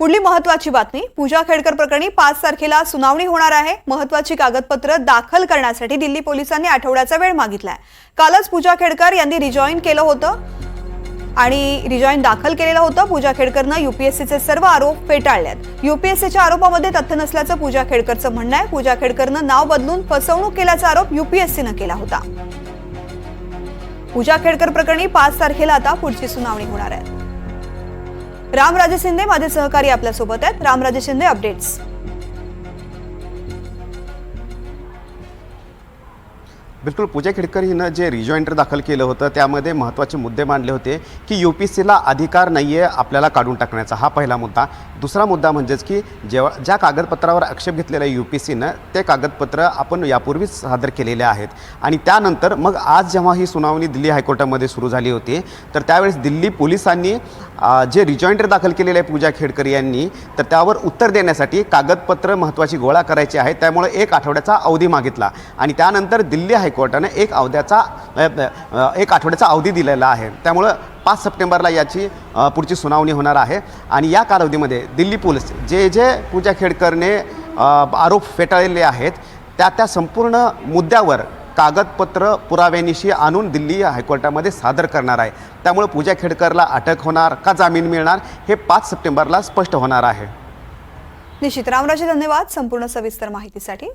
पुढली महत्वाची बातमी. पूजा खेडकर प्रकरणी पाच तारखेला सुनावणी होणार आहे. महत्वाची कागदपत्र दाखल करण्यासाठी दिल्ली पोलिसांनी आठवड्याचा वेळ मागितलाय. कालच पूजा खेडकर यांनी रिजॉईन केलं होतं. आणि रिजॉईन दाखल केलेलं होतं. पूजा खेडकरनं युपीएससीचे सर्व आरोप फेटाळल्यात. युपीएससीच्या आरोपामध्ये तथ्य नसल्याचं पूजा खेडकरचं म्हणणं आहे. पूजा खेडकरनं नाव बदलून फसवणूक केल्याचा आरोप युपीएससीनं केला होता. पूजा खेडकर प्रकरणी पाच तारखेला आता पुढची सुनावणी होणार आहे. रामराजे शिंदे माझे सहकारी आपल्यासोबत आहेत. रामराजे शिंदे अपडेट्स बिलकुल पूजा खेडकर हिनं जे रिजॉइंटर दाखल केलं होतं त्यामध्ये महत्त्वाचे मुद्दे मांडले होते की यू पी सीला अधिकार नाही आहे आपल्याला काढून टाकण्याचा हा पहिला मुद्दा. दुसरा मुद्दा म्हणजेच की जेव्हा ज्या कागदपत्रावर आक्षेप घेतलेला आहे यू पी सीनं ते कागदपत्र आपण यापूर्वीच सादर केलेले आहेत. आणि त्यानंतर मग आज जेव्हा ही सुनावणी दिल्ली हायकोर्टामध्ये सुरू झाली होती तर त्यावेळेस दिल्ली पोलिसांनी जे रिजॉइंटर दाखल केलेले आहे पूजा खेडकर यांनी तर त्यावर उत्तर देण्यासाठी कागदपत्र महत्त्वाची गोळा करायची आहे. त्यामुळे एक आठवड्याचा अवधी मागितला. आणि त्यानंतर दिल्ली हायकोर्टाने एक अवध्याचा एक आठवड्याचा अवधी दिलेला आहे. त्यामुळं पाच सप्टेंबरला याची पुढची सुनावणी होणार आहे. आणि या कालावधीमध्ये दिल्ली पोलीस जे जे पूजा खेडकरने आरोप फेटाळलेले आहेत त्या त्या संपूर्ण मुद्द्यावर कागदपत्र पुराव्यानिशी आणून दिल्ली हायकोर्टामध्ये सादर करणार आहे. त्यामुळे पूजा खेडकरला अटक होणार का जामीन मिळणार हे पाच सप्टेंबरला स्पष्ट होणार आहे. निश्चित. रामराजे धन्यवाद संपूर्ण सविस्तर माहितीसाठी.